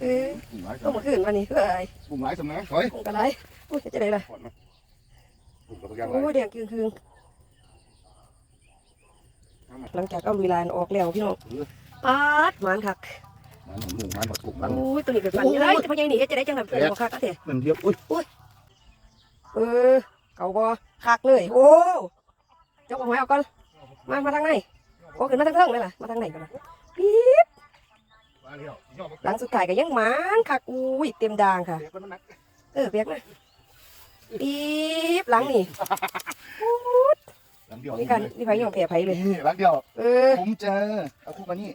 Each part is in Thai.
เออกุ้งหลายต้องมาขึ้นมานี่เพื่ออะไรกุ้งหลายสมัยถอยกุ้งกระไรโอ้ยจะได้ละถอนมากุ้งกับยางหลาโอ้ยยแดงคืนคืนหลังจากเอาลุยลานออกแล้วพี่น้องปาดหวานคักมันหมูมันผักกุ้งมันโอ้ยตัวนี้เป็นฟันยังไงจะพยายหนีจะได้จังแบบเป็นบ่คักอะเถอะมันเดียวอุ้ยเออเก่าบ่คักเลย โอ้เจ้าของไว้เอาก่อนมามาทางไหนโอ้ขึ้นมาทางเทิงเลยล่ะมาทางไหนกันล่ะปี๊บ มาเดียวย่อมา หลังสุดท้ายก็ยังหมานคักอุ้ยเต็มดางค่ะเดี๋ยวมันนักเออเปียกนะปี๊บหลังนี่หลังเดียวนี่กันนี่ไผยอมแพ้ไผเลยนี่หลังเดียว เออผมเจอเอาคู่มานี่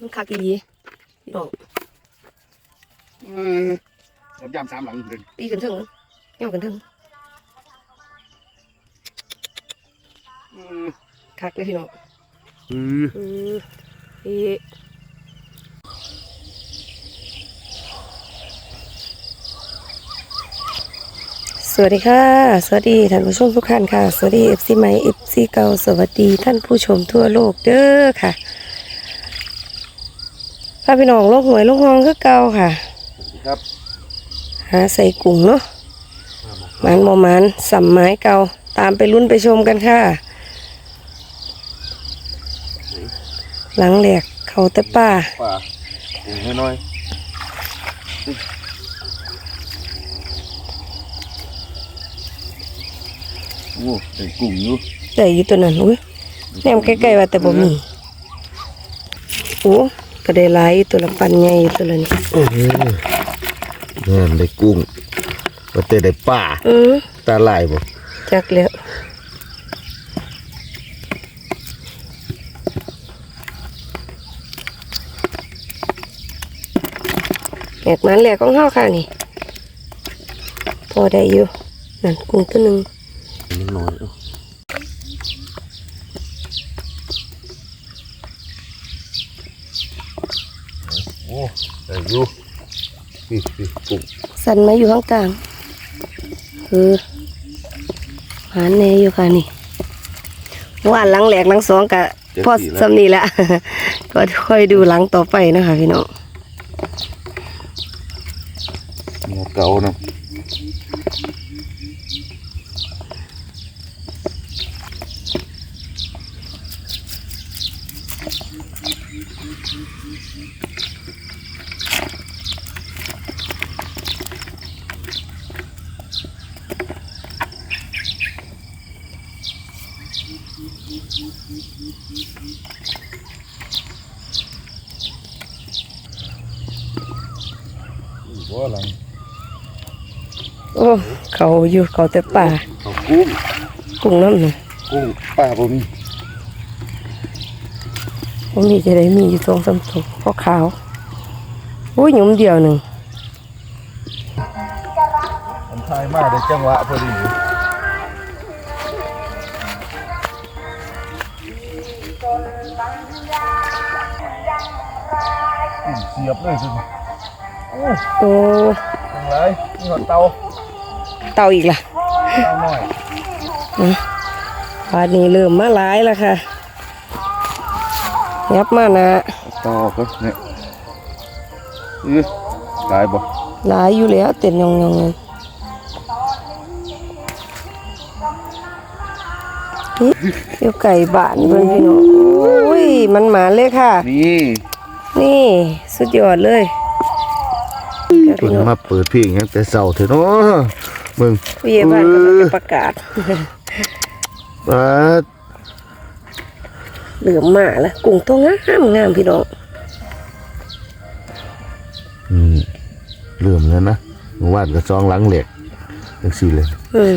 มันคักอีดีพี่น้องเออผมยำสามหลังเลยปีขึ้นเถึงย่อขึ้นเถึงเออคักเลยพี่น้องเออเออเอ๊ะส วัสดีค่ะ สวัสดีท่านผู้ชมทุกท่านค่ะ สวัสดีเอฟซีใหม่เอฟซีเก่าสวัสดีท่านผู้ชมทั่วโลกเด้อค่ะพาพี่น้องโลกหวยโลกห้องคือเก่าค่ะ ครับ หาใส่กุ้งเนาะมันโมมันสัมไม้เก่าตามไปลุ้นไปชมกันค่ะ หลังแหลกเขาแต่ป่าป่ากุ้งให้น้อย โอ้ใส่กุ้งอยู่แต่อยู่ตัวนั้นอุ้ยแนมใกล้ๆว่าแต่บ่มีโอ้ก็ได้หลายอยู่ตัวละปันใหญ่อยู่ตัวละนี่เงินได้กุ้งว่าแต่ได้ป่าอือตาลายบ่จักแล้วแหลกมันแหลกของเฮาค่ะนี่ พอได้อยู่นั่นกุ้งตัวหนึง นิดหน่อยโอ้ได้อยู่พี่พี่กุ้งสั่นมาอยู่ข้างกลางคือหานแน่อยู่ค่ะนี่ว่าหลังแหลกหลังสองกะพอสำนีละก็ค่อยดูหลังต่อไปนะคะพี่น้องเนื้อเก่านะ ว่าหลังโอ้เขาอยู่เขาแต่ป่าเขากุ้งกุ้งน้ำหนึ่งกุ้งป่าบ่มีผมมีจะได้มีอยู่สองสามตัวพอขาวอุ้ยหยุมเดียวหนึ่งผมทายมาได้จังหวะพอดีกุ้งเสียบเลยสิ โอ้โอ้ทั้งหลายนี่หอดเตาเต่าอีกล่ะเตาหน่อยป่านนี้เริ่มมาหลายแล้วค่ะยับมานะเตาออกก็เนี่ยเอ้ยตายบ่หลายอยู่แล้วเต็มยองยองเลยเดี๋ยวไก่บ้านเพื่อนพี่น้องอุ้ยมันหมาเลยค่ะ นี่ นี่สุดยอดเลย เดี๋ยวเพิ่พี่นน้องมาเปิดเพลงตั้งแต่เช้าเถอะเนาะมึงผู้ใหญ่บ้านกำลังจะประกาศมาเหลือมมาแล้วกุ้งตัวงามงามพี่น้องอืมเริ่มแล้วนะเมื่อวานก็ซองหลังเหล็กจังซี่เลยอืม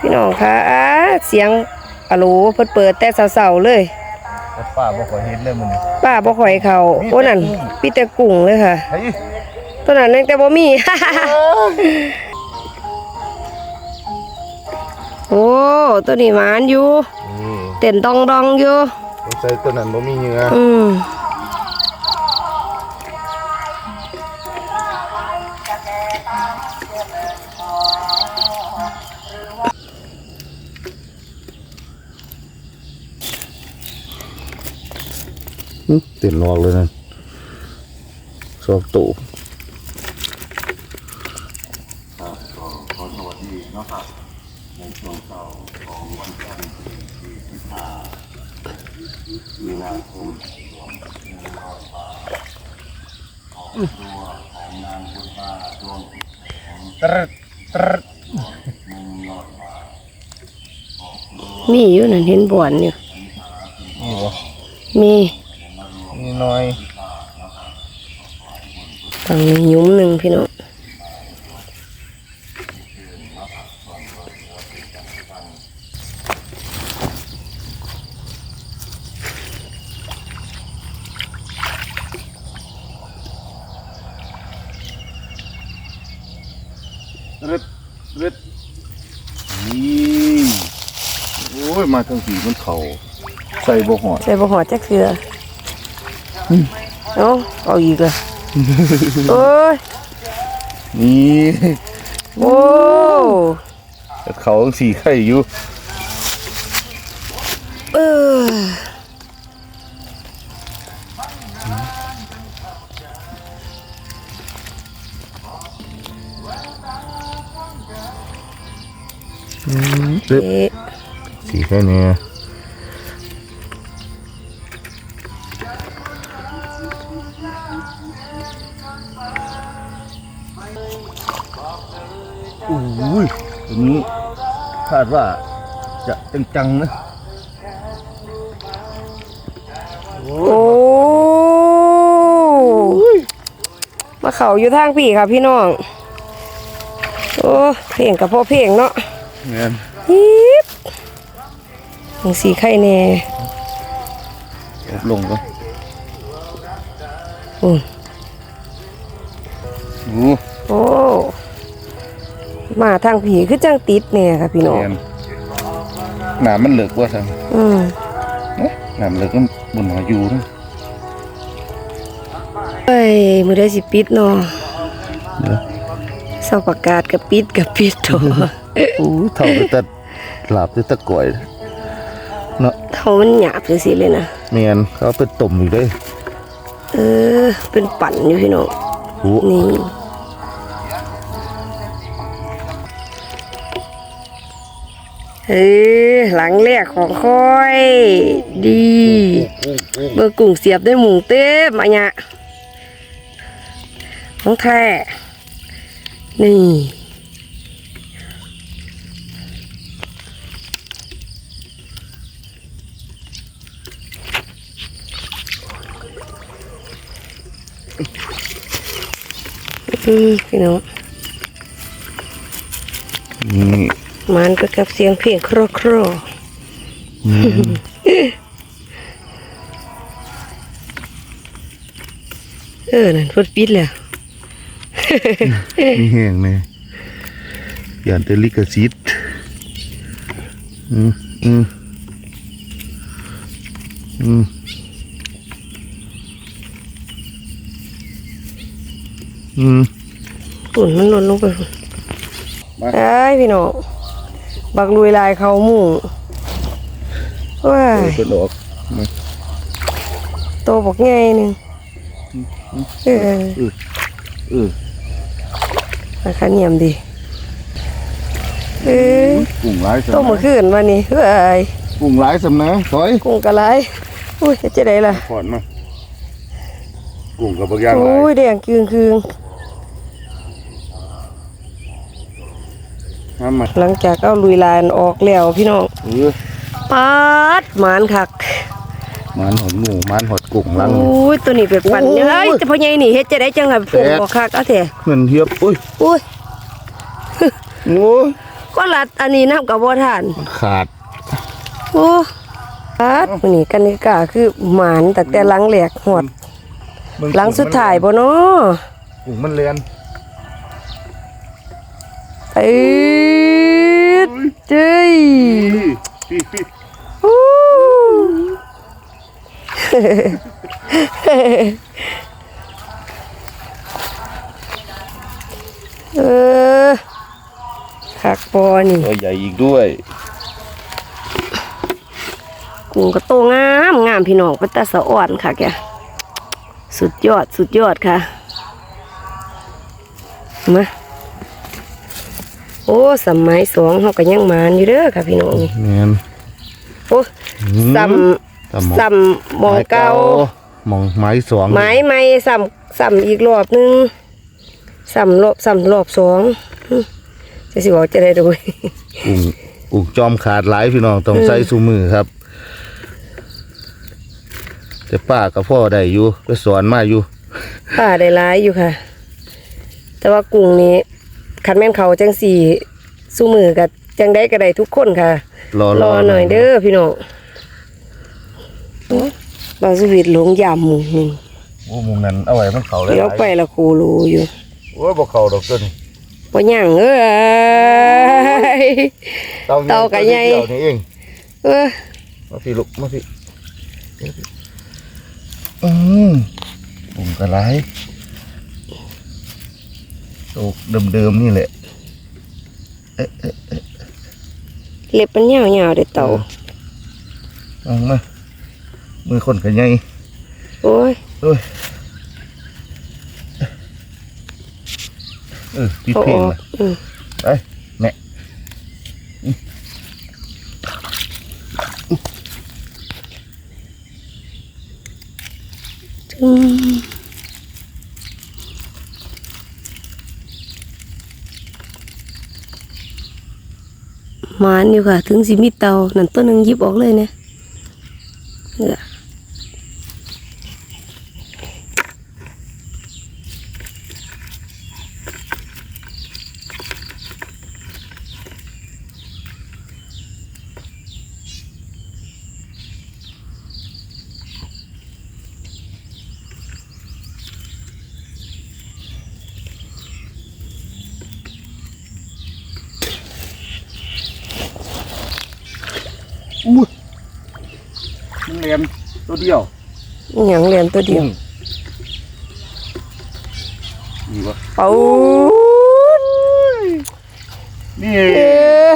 พี่น้องคะเสียง อะโหลเพิ่นเปิดแต่เสาๆเลยแต่ป้าบ่ค่อยเห็นเลยมื้อนี้ป้าบ่ค่อยเข้าโอ้นั่นมีแต่กุ้งเลยค่ะเฮ้ยตัวนั้นยังแต่บ่มีโอ้ตัวนี้หวานอยู่นี่เต้นดองดองๆอยู่สงสัยตัวนั้นบ่มีเหงื่ออืม เต้นรอกเลยนั่นสอบตูตรึดตรึดมีอยู่นั่นเห็นบ่อนอยู่มี นี่น้อยฝั่งนี้หยุ้มหนึ่งพี่น้องตรึดตรึดนี่โอ้ย มาทั้งสีมันเขาใส่บ่หอด ใส่บ่หอดจักเสือ อเอาเอาอีกละโอ้ยนี่โอ้เขาทั้งสีไข่อยู่เออตึ๊บเอ๊ะสีแค่เนี้ คาดว่าจะจังๆนะโอ้มาเขาอยู่ทางพี่ค่ะพี่น้อง โอ้เพลงกับพ่อเพลงเนาะเงี้ยฮิปหนังสีไข่แน่ลงก็อืมโอ้โอ้ มาทางผีคือจังติดแน่ค่ะพี่น้องเงี้ยหนามันเหลือกว่าทางอืมเอ๊ะหนามันเหลือกมันบนหัวอยู่นะเอ้ยมือได้สิปิดเนาะเดี๋ยวเสาประกาศกับปิดกับปิดตัวโอ้เท่าไปตัดหลาบด้วยตะก่อยเนาะเท่ามันหยาบจังสิเลยนะเมียนเขาเอาไปต้มอยู่เลยเออ เป็นปั่นอยู่พี่น้องโอ้นี่ เฮ้ยหลังแรกของค่อย ดีเบอร์กุ้งเสียบด้วยหมูเต้มอะเนี่ยของแท้นี่อืมพี่น้องนี่ มันก็กับเสียงเพลงครอครอเออ นั่นพุดปิดแล้วมีแห้งเลยยานเตลิกาซิตอืมอืมอืมอืมฝุ่นมันหล่นลงไปฝุ่นมาไอ้ยพี่น้อง บักลุยลายเขาหมู่ว้าเออยเป็นออกมาโตบอกไงหนึ่งเออเออราคาเนียมดีเออกุ้งหลายสำโตเมื่อคืนวันนี้เฮ้ยกุ้งหลายสำนะถอยกุ้งกะไรอุ้ยจะได้ล่ะขอนมากุ้งกับบางอย่างหลาโอ้ยยแดงคืงคืง น้ำมา หลังจากเอาลุยลายออกแล้วพี่น้องเออปาดหมานคักมันหอดหมูมันหอดกุ้งลังอุ้ยตัวนี้เป็นปั่นโอ้ยเอ้ยแต่พ่อใหญ่นี่เฮ็ดจะได้จังไงปลูกแปลกออกคักเอาแท้เงินเทียบอุ้ยอุ้ยโอ้ยก็รัดอันนี้น้ำกับบ่ทาน ขาดโอ้ปาดมื้อนี้กันนิกาคือหมานแต่แต่หลังแหลกหอดหลังสุดท้ายบ่เนาะกุ้งมันเลียน เอ้ยเจ้ยพี่พี่อู้เออคักปอนี่ตัวใหญ่อีกด้วยกุ้งก็โตงามงามพี่น้องเป็นตาสะอ่อนค่ะแกสุดยอดสุดยอดค่ะมาโอ้สมัยสองเขาก็ยังมานอยู่เด้อค่ะพี่น้องนี่แม่นโอ้อืมซ้ซ้ำหมองำซ้ำหมองเก่าหมองไม้สองไม้ไม้ซ้ำซ้ำอีกรอบหนึงซ้ำรอบซ้ำรอบสองหึจะสิบอกจะได้ดูอุ่งอุ่งจอมขาดหลายพี่น้องต้องใส่ซูมือครับแต่ป้ากับพ่อได้อยู่ไปสอนมาอยู่ป้าได้ร้ายอยู่ค่ะ แต่ว่ากุ้งนี้ คันแม่นเขาจังสี่สู้มือกับจังได้ก็ได้ทุกคนค่ะ รอรอหน่อยเด้อพี่น้องโอ้บาสวิตหลงยามหมูหนึ่งโอ้มุมนั้นเอาไว้มันเขาเลยเดี๋ยวไปละโคโลอยู่โอ้บ่เขาดอกต้นปะย่างเอ้ยเต่ากับใหญ่เต่านี่เองเออมาพี่ลูกมาพี่อืมปุ่มกระไร ตกเดิมๆนี่แหละเล็บมันยาวๆเด็ดเต่าเอามามือคนกันใหญ่โอ้ยเอ้ยเออปิดเอาเพลองอกละอืมไปแม่อืม มานอยู่ค่ะ ถึงสิมีเตานั่นต้นหนึ่งยิบออกเลยเนี่ยมันเรียนตัว เดียวอหย่างเรียนตัวเดียวนี่วะเป้านี่เออ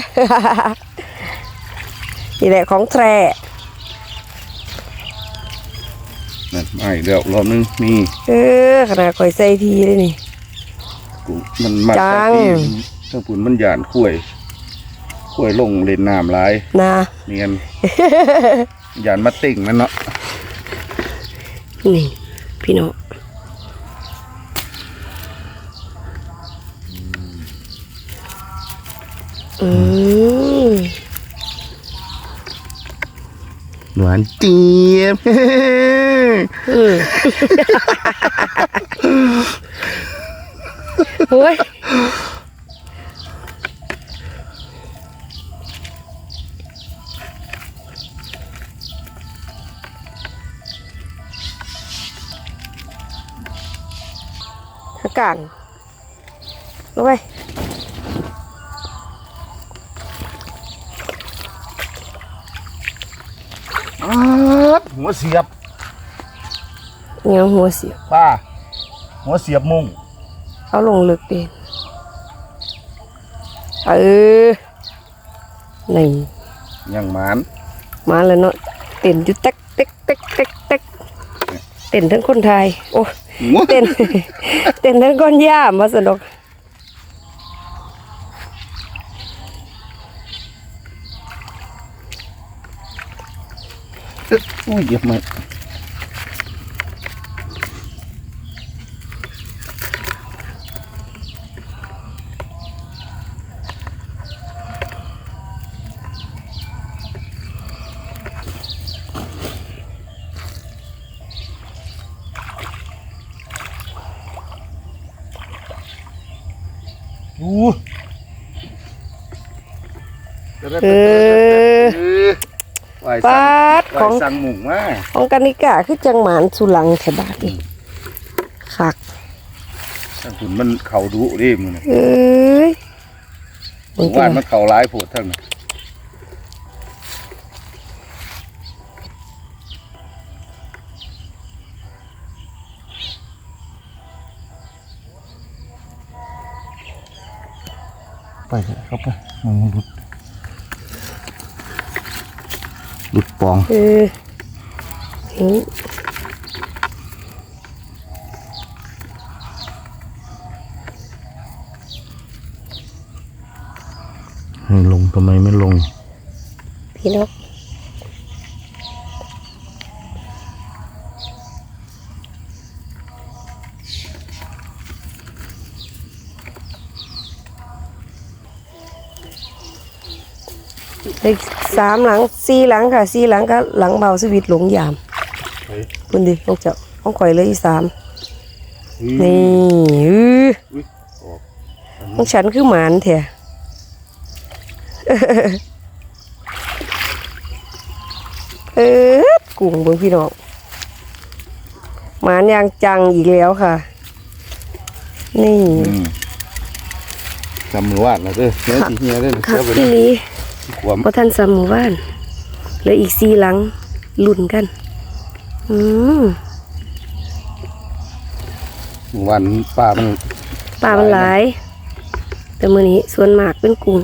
นี่แหละของแท้นั่นไม่เดี๋ยวรอบนึงนี่เออขนาดคอยใส่ทีเลยนี่กูมันมาจังที่ถ้าปุ่นมันหยานข่วยข่วยลงเล่นน้ำหลายนะเนียนหยานมาติ่งนั่นเนาะ นี่ พี่น้องอืมหวานเจี๊ยบ อืมโอ้ย อากาศลงไปอ๊าดหัวเสียบเงี้ยหัวเสียบป้าหัวเสียบมุงเอาลงลึกดิเออนี่ยังหมานมาแล้วเนาะเต้นอยู่เต็กเต็กเต็กเต็กเต็กเต้นทั้งคนไทยโอ้หัว เต้นเต้นทั้งก้อนย่ามาสนุกอุ้ยเหยียบไหม อู้ เออไหวปาสั่งดของไหวสั่งหมุงมาของกานิกาคือจังหมานสุลังแถบาทนี่คักถ้าคุณมันเข่าดุดิมึงน่ะเอ้ยมึงว่านกินมันเข่าร้ายโผดทั้งนั้นไปเถอะเข้าไปมันรุด ห ลุดปองเออเห็นให้ลงทำไมไม่ลง พี่น้อ เลขสามหลังสี่หลังค่ะสี่หลังก็หลังเบาสวิตหลงยามคุณดิลูกเจ้าต้องข่อยเลยอีกสามนี่อื้อของฉันคือหมานแท้เออกุ้งเบิ่งพี่น้องหมานยางจังอีกแล้วค่ะ นี่จำมือวาดนะเด้อเนื้อสีเฮียได้อค่ะเชื่อไปพี่นะลี ความพอท่านสำหมู่บ้านเหลืออีกสี่หลังลุ่นกัน อืมวันป้ามันปลามันหลาย แต่มือนี้ส่วนมากเป็นกุ้ง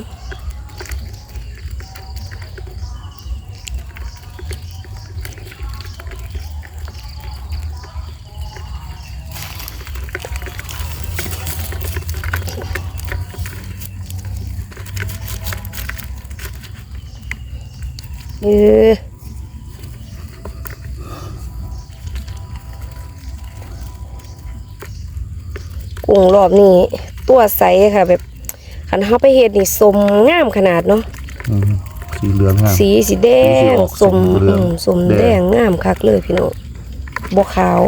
ออกุ้งรอบนี้ ตัวใสค่ะ แบบขันเฮาไปเฮ็ดนี่สมงามขนาดเนาะอืมสีเหลืองงามสีสีแดสีงออกสมสมเหลืองอืมสมแดงแดงงามคักเลยพี่น้องบ่ขาว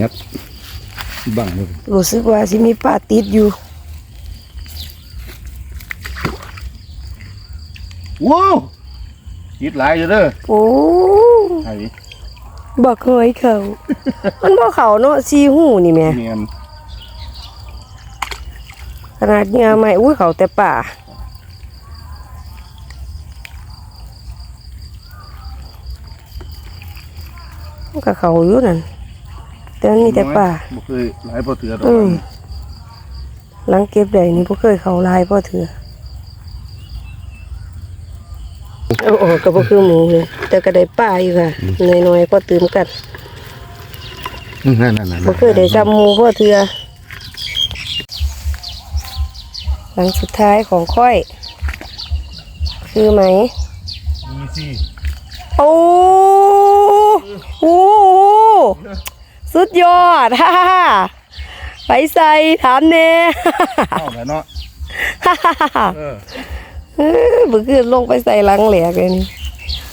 ยัดบังเลยรู้สึกว่าสิมีปลาติดอยู่ ว้าวยิดหลายอยู่เด้อโอ้ไอ้บักหอยเขา มันบ่เขาเนาะซีหูนี่แหม่เมียนขนาดเหงาใหม่อุ้ยเขาแต่ป่ามันก็เขาอยู่นั่นแต่มันมีแต่ป่าบ่เคยหลายพอเถื่อดอกอืมหลังเก็บได้นี่บ่เคยเข้าลายพ่อเถือ เอาออกก็บ่คือหมูเลยแต่ก็ได้ป้าอยู่ค่ะน้อยๆพอตื่มกันนั่นนั่นนั่นบ่เคยได้ซ้ำหมูพ่อเถือหลังสุดท้ายของค่อย คือไหมมีสิโอ้โหสุดยอดฮ่าฮ่าฮ่าไปใส่ถามแน่เอาแต่เนาะ เออเออบึกขึ้นลงไปใส่หลังแหลกเลยนี่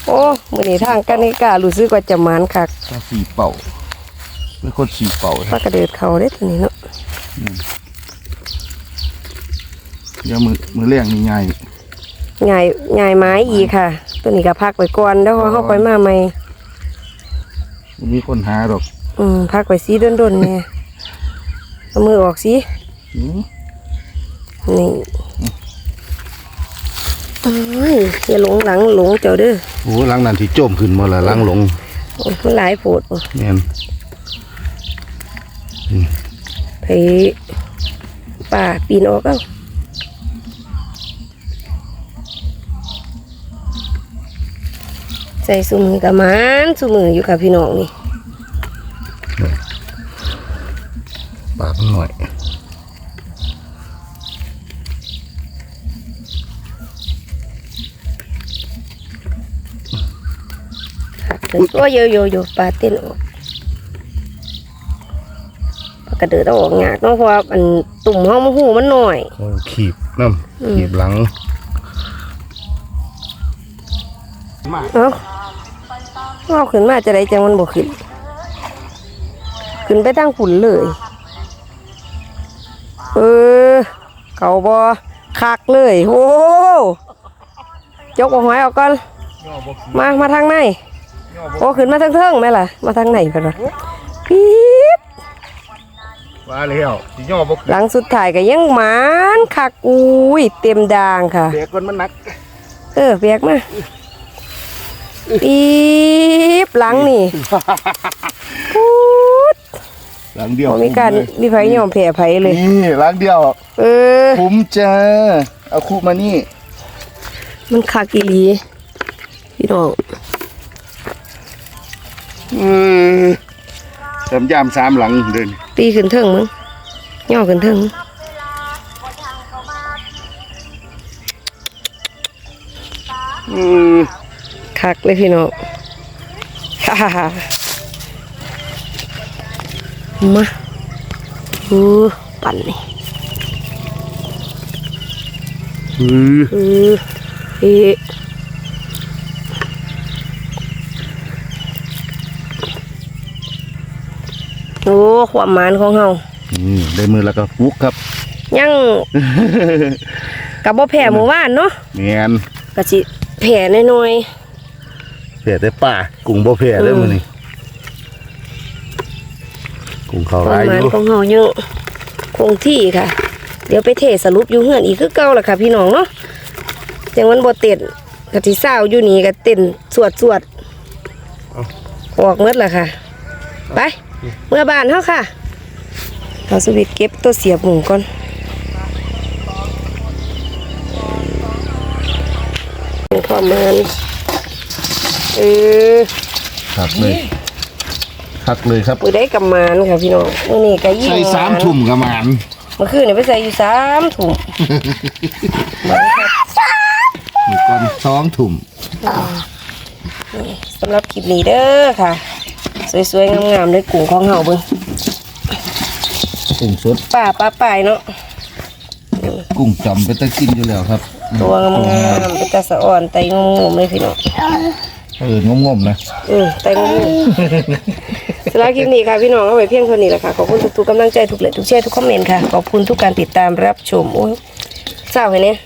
โอ้มือนี้ทางกันนี่กล้ารู้สึกว่าจะหมานคักถ้าสีเป่าเป็นคนสีเป่าปลากระเดิดเขาเด้ตัวนี้เนาะเดี๋ยวมือมือแรงนี่ใหญ่ใหญ่ใหญ่ไม้อีกค่ะ ตัวนี้ก็พักไว้ก่อนแล้วเขาไปมาใหม่บ่มีคนหาดอก อืมพักไว้สีด้นๆเนี่ยเอามือออกสิอืมนี่ เอ้ยอย่าหลงหลังหลงเจ้าเด้อโอ้หลังนั้นที่โจมขึ้นมาละหลังหลงโอ้ยมันหลายโผดบ่แม่นไปป่าปีนออกเอ้าใส่สุมือกับมันสุมืออยู่กับพี่น้องนี่ปากมันหน่อย ถึงโอ้ยโยโยโยปลาเต้นออกปลากระเดิดเอาออกงากเนาะเพราะว่าอันตุ่มห้องมะหูมันหน่อยเขาขีบน้ำขีบหลังเอ้าเอาขึ้นมาจะได้จังมันบ่ขึ้น ขึ้นไปตั้งฝุ่นเลย เออเขาบ่คักเลย โอ้ยกเอาหอยออกก่อนย่อบ่ขี้มา มาทางในย่อบ่ โอ้ขึ้นมาทางเทิงไหมล่ะ มาทางไหนกันวะปี๊บว่าแล้วสิย่อบ่ขี้หลังสุดท้ายก็ยังหมานคักอุ้ยเต็มดางค่ะเด็กคนมันหนักเออเบียกมาปี๊บหลังนี่พูดหลังเดียวบ่มีการมีไผยอมแพ้ไผเลย นี่หลังเดียว เออ คุ้มจ้าเอาคู่มานี่ มันคักอีหลีพี่น้อง อืมเติมยามสามหลังเดินปีขึ้นเทิงมึงย่อขึ้นเทิงอืมคักเลยพี่น้องฮ่าฮ่าฮ่ามาอู้ปั่นนี่อืออือเอ๊ะโอ้ ความหมานของเฮาอืมได้มือแล้วก็ฟุกครับยังกับบ่แผ่หมู่บ้านเนาะเมียนก็สิแผ่น้อยเผียแต่ป่ากุ้งบ่เผียเลยอืมมื้อนี้กุ้งเขาๆควาร้ามยหอมานยู่ของเฮายังคงที่ค่ะ เดี๋ยวไปเทสรุปอยู่เฮือนอีกคือเก่าล่ะค่ะพี่น้องเนาะจังมันบ่เต้นก็สิเศร้าอยู่นี่ก็เต้นสวดสวดๆออกหมดล่ะค่ะ ไป เมื่อบ้านเฮาค่ะเอาสวิตช์เก็บตัวเสียบหมูก่อนเป็นความมันเออคักเลยคักเลยครับมือได้กำมานค่ะพี่น้องมื่อนี้ก็ยิ่งใส่สามหนทุ่มกับมันเมื่อคืนเนี่ยไปใส่อยู่สามถุงมาเลยค่ะมีก่อนสองทุ่มสำหรับคลิปนี้เด้อค่ะ สวยๆงามๆเลยกุ้งของเฮาเบิ่งกุ้งสดป่าป้าปลายเนาะกุ้งจอมไปตะกินอยู่แล้วครับ ตัวงามๆเป็นตาสะอ่อนไตงงๆเลยพี่น้องเอองงๆนะอืมไตงงๆสำหรับคลิปนี้ค่ะพี่น้องเอาไว้เพียงเท่านี้แหละค่ะขอบคุณทุกๆกำลังใจทุกเลยทุกแชร์ทุกคอมเมนต์ค่ะขอบคุณทุกการติดตามรับชมโอ้ยเศร้าเห็นเนี่ย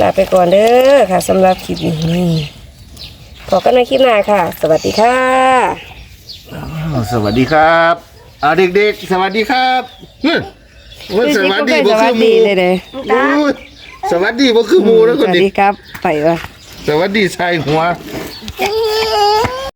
ลาไปก่อนเด้อค่ะสำหรับคลิปนี้ พบกันในคลิปหน้าค่ะ สวัสดีค่ะอ้าวสวัสดีครับอ่าเด็กๆ สวัสดีครับเฮ้ยมันสวัสดีบ่สคืวัอสหดีมูเลยเด้อ อุ้ยสวัสดีบ่คือหมูแล้วสก็วัสดิดีครับ ไปว่ะสวัสดีชายหัวส